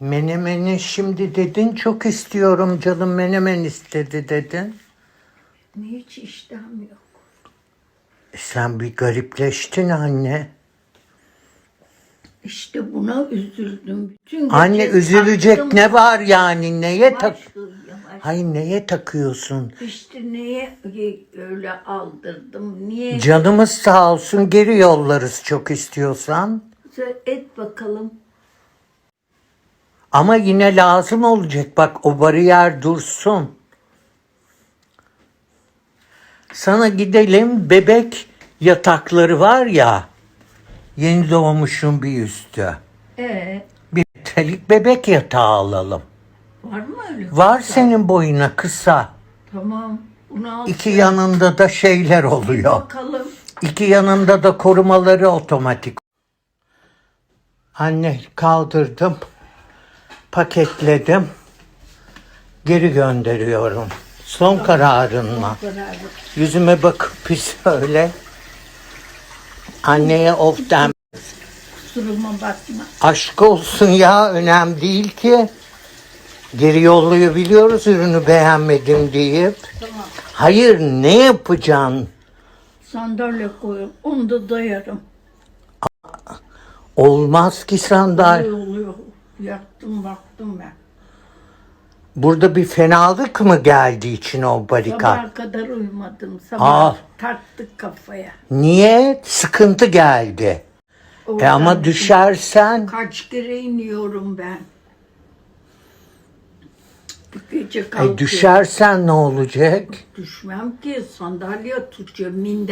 Menemeni şimdi dedin çok istiyorum canım menemen istedi dedin. Hiç iştahım yok. E sen bir garipleştin anne. İşte buna üzüldüm. Bütün gece Anne üzülecek taktım. ne var yani neye tak? Dur, yavaş. Hayır neye takıyorsun? İşte neye öyle aldırdım? Niye? Canımız sağ olsun geri yollarız çok istiyorsan. Et bakalım. Ama yine lazım olacak bak o bariyer dursun. Sana gidelim bebek yatakları var ya. Yeni doğmuşun bir üstü. Ee, Bir metalik bebek yatağı alalım. var mı öyle? Var senin boyuna kısa. Tamam. Bunu. İki yanında da şeyler oluyor. Bakalım. İki yanında da korumaları otomatik. Anne kaldırdım. Paketledim. Geri gönderiyorum. Son kararın mı? Yüzüme bakıp pis öyle. Anneye of dem. Kusuruma bakma. Aşk olsun ya önemli değil ki. Geri yollayabiliyoruz ürünü beğenmedim deyip. Tamam. Hayır ne yapacaksın? Sandalye koyun. Onu da dayarım. Olmaz ki sandalye. Yattım baktım ben. Burada bir fenalık mı geldi için o barikat? Sabaha kadar uyumadım. Sabah Aa. taktık kafaya. Niye? Sıkıntı geldi. E Oradan ama düşersen Kaç kere iniyorum ben. Bir gece kalkıyorum. e düşersen ne olacak? Düşmem ki sandalye tutuyor. Minder